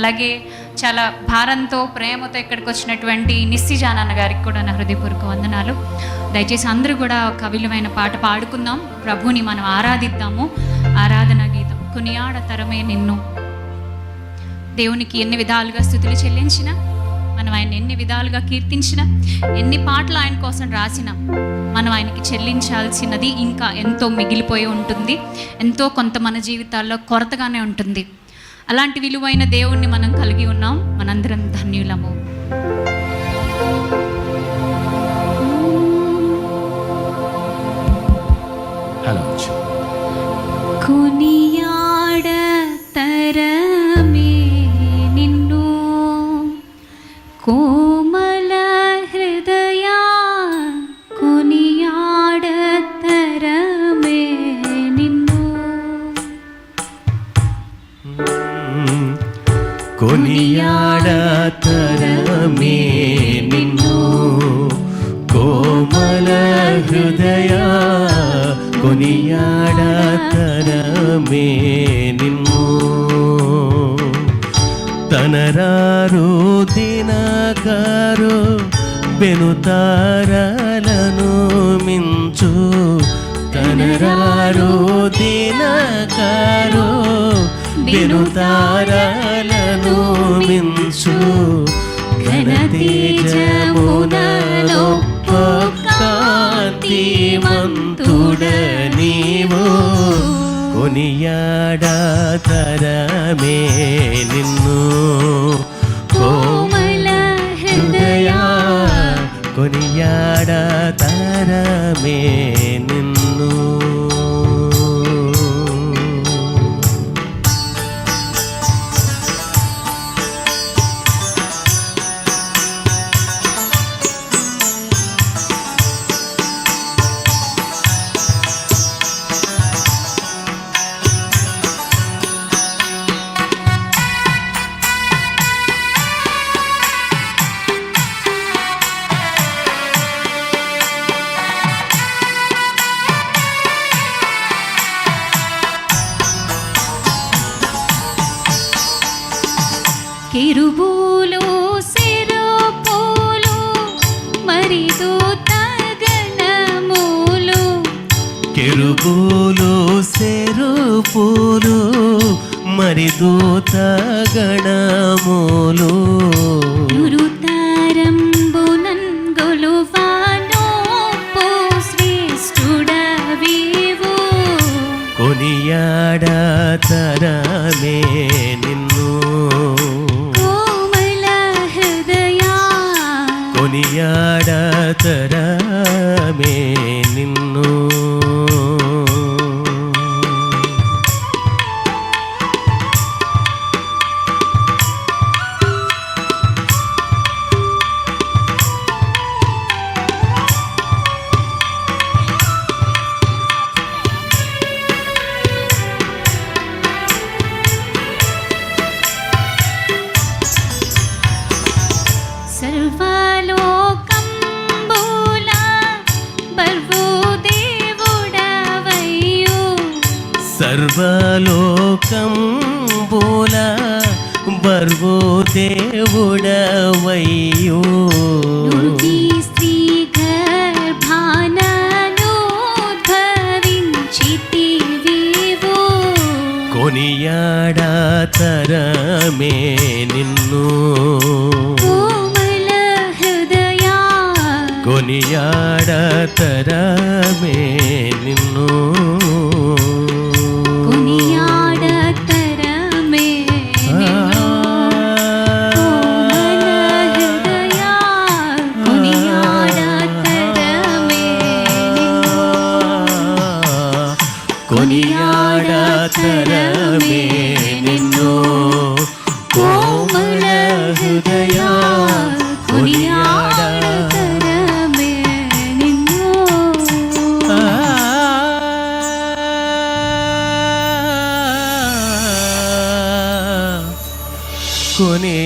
అలాగే చాలా భారంతో ప్రేమతో ఇక్కడికి వచ్చినటువంటి నిస్సిజానన్న గారికి కూడా నా హృదయపూర్వక వందనాలు. దయచేసి అందరూ కూడా ఒక విలువైన పాట పాడుకుందాం. ప్రభుని మనం ఆరాధిద్దాము. ఆరాధన గీతం కొనియాడ తరమే నిన్ను. దేవునికి ఎన్ని విధాలుగా స్థుతులు చెల్లించినా మనం ఆయన ఎన్ని విధాలుగా కీర్తించినా ఎన్ని పాటలు ఆయన కోసం రాసినా మనం ఆయనకి చెల్లించాల్సినది ఇంకా ఎంతో మిగిలిపోయి ఉంటుంది. ఎంతో కొంత మన జీవితాల్లో కొరతగానే ఉంటుంది. అలాంటి విలువైన దేవుణ్ణి మనం కలిగి ఉన్నాం. మనందరం ధన్యులము. హలో కొనియాడ తరమే నిన్ను కోమల కొనియాడతరమే నిన్ను? కోమల హృదయ కొనియాడతరమే నిన్ను? తనరారు దినకారు బెనుతారలను మించు. తనరారు దినకారు బెనుతారలను మించు ఘనతేజమునలో కాంతిమంతుడ నీవు కొనియాడతరమే నిన్ను కోమల హృదయ హృదయ కొనియాడతరమే కిరుబూలు సిరుపూలు మరి దూతగణములు కెరుబూలు సెరుపులు మరి దూత గణములు గురుతరంబునన్ సర్వలోకం బోల బర్వో దేవుడవయ్యో నుడి స్త్రీ గర్భానను భవించితివివో కొనియాడతరమే నిన్ను కోమల హృదయ కొనియాడతరమే నిన్ను കുനിയാടാത്തരമേ നിന്നു. കോമള ഹൃദയ കുനിയാടാത്തരമേ നിന്നു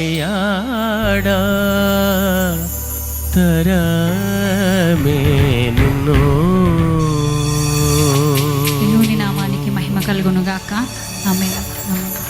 കുനിയാടാ തരമേ നിന്നു. కలుగునుగాక. ఆమె ఆమె